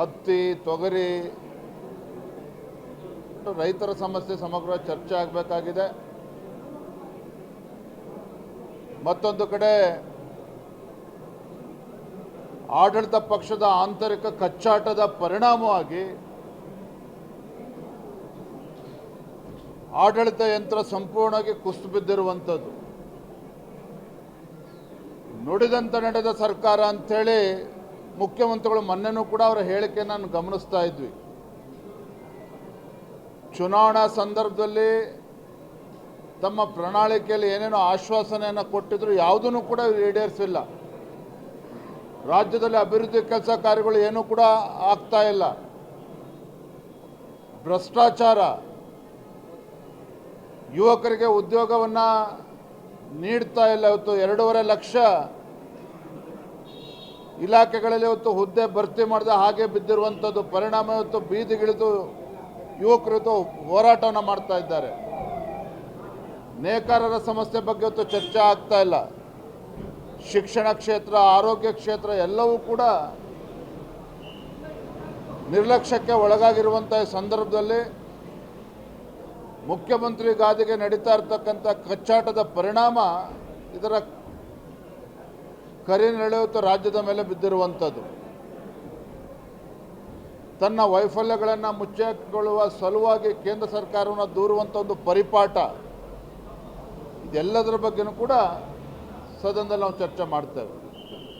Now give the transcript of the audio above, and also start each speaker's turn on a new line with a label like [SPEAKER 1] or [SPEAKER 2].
[SPEAKER 1] ಹತ್ತಿ, ತೊಗರಿ, ರೈತರ ಸಮಸ್ಯೆ, ಸಮಗ್ರ ಚರ್ಚೆ ಆಗಬೇಕಾಗಿದೆ. ಮತ್ತೊಂದು ಕಡೆ, ಆಡಳಿತ ಪಕ್ಷದ ಆಂತರಿಕ ಕಚ್ಚಾಟದ ಪರಿಣಾಮವಾಗಿ ಆಡಳಿತ ಯಂತ್ರ ಸಂಪೂರ್ಣವಾಗಿ ಕುಸಿದು ಬಿದ್ದಿರುವಂಥದ್ದು. ನುಡಿದಂತೆ ನಡೆದ ಸರ್ಕಾರ ಅಂಥೇಳಿ ಮುಖ್ಯಮಂತ್ರಿಗಳು ಮೊನ್ನೆನೂ ಕೂಡ ಅವರ ಹೇಳಿಕೆಯನ್ನು ಗಮನಿಸ್ತಾ ಇದ್ವಿ. ಚುನಾವಣಾ ಸಂದರ್ಭದಲ್ಲಿ ತಮ್ಮ ಪ್ರಣಾಳಿಕೆಯಲ್ಲಿ ಏನೇನೋ ಆಶ್ವಾಸನೆಯನ್ನು ಕೊಟ್ಟಿದ್ರು ಯಾವುದನ್ನು ಕೂಡ ಈಡೇರಿಸಿಲ್ಲ. ರಾಜ್ಯದಲ್ಲಿ ಅಭಿವೃದ್ಧಿ ಕೆಲಸ ಕಾರ್ಯಗಳು ಏನೂ ಕೂಡ ಆಗ್ತಾ ಇಲ್ಲ. ಭ್ರಷ್ಟಾಚಾರ, ಯುವಕರಿಗೆ ಉದ್ಯೋಗವನ್ನು ನೀಡ್ತಾ ಇಲ್ಲ. ಇವತ್ತು ಎರಡೂವರೆ ಲಕ್ಷ ಇಲಾಖೆಗಳಲ್ಲಿ ಇವತ್ತು ಹುದ್ದೆ ಭರ್ತಿ ಮಾಡಿದ ಹಾಗೆ ಬಿದ್ದಿರುವಂಥದ್ದು ಪರಿಣಾಮ ಇವತ್ತು ಬೀದಿಗಿಳಿದು ಯುವಕರು ಇವತ್ತು ಹೋರಾಟವನ್ನು ಮಾಡ್ತಾ ಇದ್ದಾರೆ. ನೇಕಾರರ ಸಮಸ್ಯೆ ಬಗ್ಗೆ ಇವತ್ತು ಚರ್ಚೆ ಆಗ್ತಾ ಇಲ್ಲ. ಶಿಕ್ಷಣ ಕ್ಷೇತ್ರ, ಆರೋಗ್ಯ ಕ್ಷೇತ್ರ ಎಲ್ಲವೂ ಕೂಡ ನಿರ್ಲಕ್ಷ್ಯಕ್ಕೆ ಒಳಗಾಗಿರುವಂಥ ಸಂದರ್ಭದಲ್ಲಿ ಮುಖ್ಯಮಂತ್ರಿ ಗಾದಿಗೆ ನಡೀತಾ ಇರ್ತಕ್ಕಂಥ ಕಚ್ಚಾಟದ ಪರಿಣಾಮ ಇದರ ಕರಿನೆಳೆಯುತ್ತ ರಾಜ್ಯದ ಮೇಲೆ ಬಿದ್ದಿರುವಂಥದ್ದು. ತನ್ನ ವೈಫಲ್ಯಗಳನ್ನು ಮುಚ್ಚಿಕೊಳ್ಳುವ ಸಲುವಾಗಿ ಕೇಂದ್ರ ಸರ್ಕಾರವನ್ನು ದೂರುವಂಥ ಒಂದು ಪರಿಪಾಠ, ಇದೆಲ್ಲದರ ಬಗ್ಗೆನೂ ಕೂಡ ಸದನದಲ್ಲಿ ನಾವು ಚರ್ಚೆ ಮಾಡ್ತೇವೆ.